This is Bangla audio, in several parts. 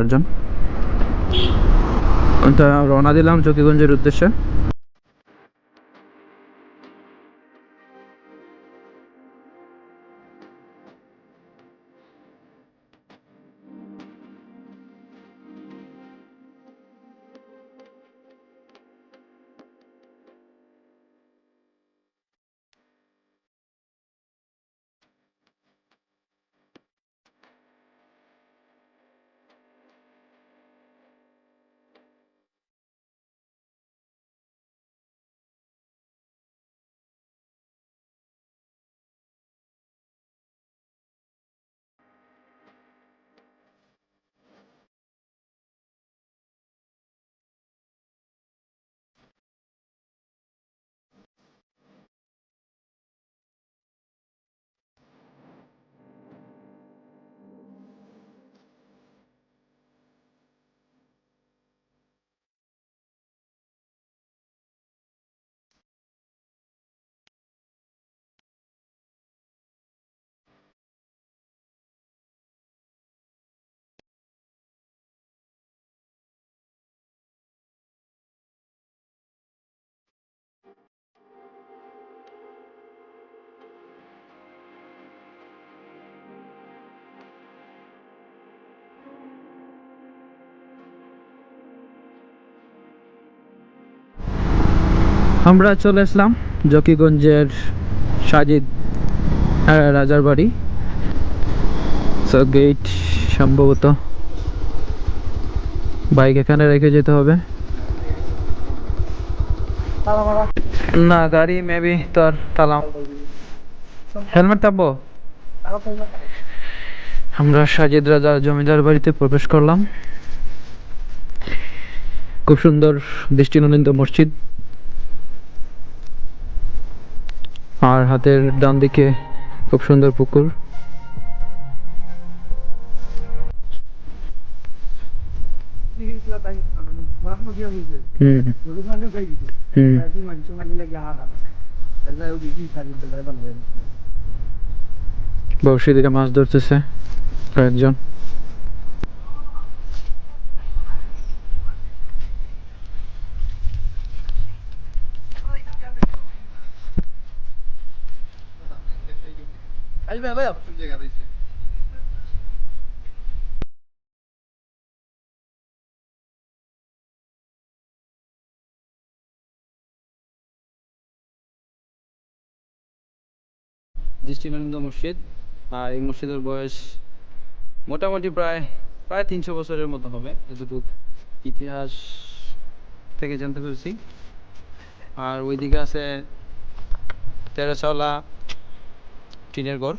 চারজন। রওনা দিলাম চকিগঞ্জের উদ্দেশ্যে। আমরা চলে আসলাম জকিগঞ্জের সাজিদ রাজার বাড়ি। সো গেট সম্ভবত বাইক এখানে রেখে যেতে হবে। না, গাড়ি মেবি তোর তালাম হেলমেট থাকব আমরা সাজিদ রাজার জমিদার বাড়িতে প্রবেশ করলাম। খুব সুন্দর দৃষ্টিনন্দিত মসজিদ। আর হাতের ডান দিকে খুব সুন্দর পুকুর। হুম। দিকে মাছ ধরতেছে কয়েকজন। দৃষ্টিনন্দিত মসজিদ আর এই মসজিদের বয়স মোটামুটি প্রায় প্রায় তিনশো বছরের মতো হবে যতটুকু ইতিহাস থেকে জানতে পেরেছি। আর ওইদিকে আছে তেরোশালা টিনের ঘর।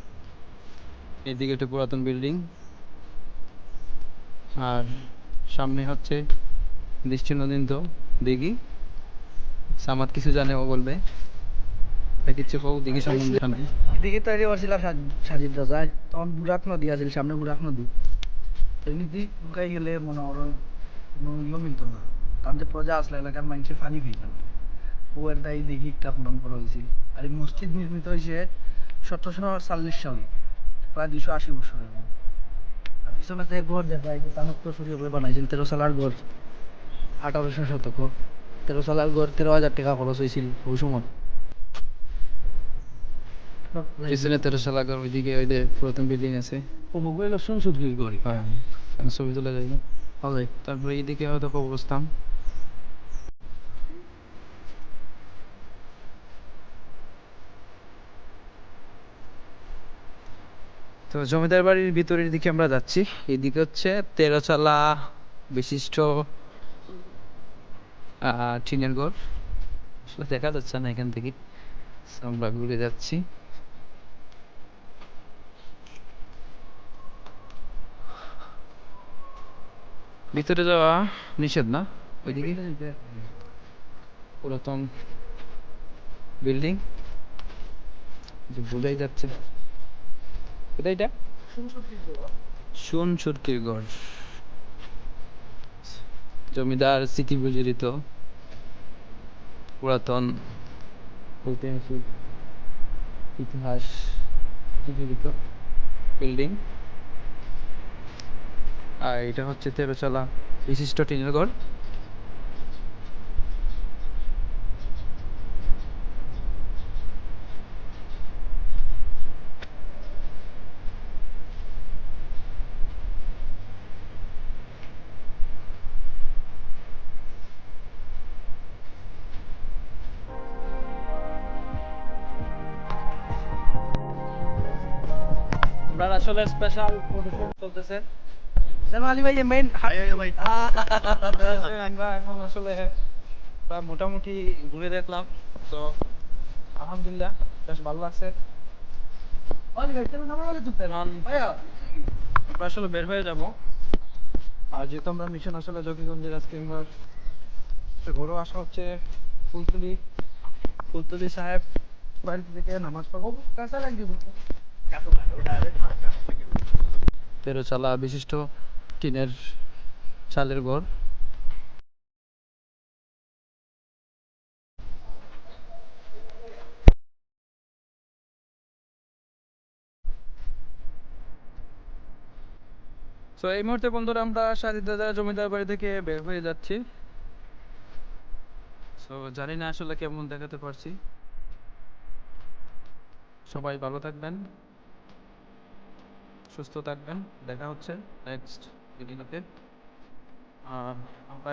এদিকে একটা পুরাতন বিল্ডিং। আর সামনে হচ্ছে দৃষ্টিনন্দিত দিঘি। সামাদ কিছু জানে ও বলবে। কিচ্ছু দিঘি সম্বন্ধে জানে। সাজিদ তখন নদী আছিল, সামনে বুড়াক নদী। এমনিতে ঢুকাই গেলে মনে কোনো ইয়ে মিলতো না। তার যে প্রজা আসলে, এলাকার মানুষের পানি ও এর দায়ী দেখি একটা করা হয়েছিল। আর মসজিদ নির্মিত হয়েছে সতেরোশো চাল্লিশ সালে প্রায় দুশো আশি বছর পিছনে যে ঘর দেখা যায় বানাইছিল তেরো সালার ঘর আঠারোশো শতক তেরো সালার ঘর তেরো হাজার টাকা খরচ হয়েছিল ওই সময়। পিছনে তেরোশালা ঘর ওইদিকে ওই যে পুরাতন বিল্ডিং আছে। কি হ্যাঁ ছবি তোলা যায়। না হবে তারপরে এইদিকে হয়তো কবরস্থান। তো জমিদার বাড়ির ভিতরের দিকে আমরা যাচ্ছি। এইদিকে হচ্ছে তেরোচালা বিশিষ্ট আহ, টিনের ঘর। দেখা যাচ্ছে না এখান থেকে। আমরা ঘুরে যাচ্ছি। ভিতরে যাওয়া নিষেধ না? ওইদিকে? পুরাতন বিল্ডিং বোঝাই যাচ্ছে। কোথায় এটা? সোন সুরকির গড় জমিদার স্মৃতি বিজড়িত, পুরাতন, ঐতিহাসিক ইতিহাস বিজড়িত বিল্ডিং। আর এটা হচ্ছে তেরোচালা বিশিষ্ট টিনের ঘর। আসলে স্পেশাল ফটোশুট চলতেছে আলী ভাই মেইন আমরা এখন আসলে প্রায় মোটামুটি ঘুরে দেখলাম তো আলহামদুলিল্লাহ বেশ ভালো লাগছে আলী ভাই তুমি আমার কাছে চুপতে এখন ভাইয়া আমরা আসলে বের হয়ে যাব আর যেহেতু আমরা মিশন আসলে জকিগঞ্জের আজকে আমার ঘরেও আসা হচ্ছে ফুলতুলি ফুলতুলি সাহেব বাড়ি থেকে নামাজ পড়ব কাঁচা লাগবে তেরো চালা বিশিষ্ট টিনের চালের ঘর। তো এই মুহূর্তে বন্ধুরা আমরা সাজিদ দাদা জমিদার বাড়ি থেকে বের হয়ে যাচ্ছি। তো জানি না আসলে কেমন দেখাতে পারছি। সবাই ভালো থাকবেন। সুস্থ থাকবেন। দেখা হচ্ছে নেক্সট ভিডিওতে আর আমরা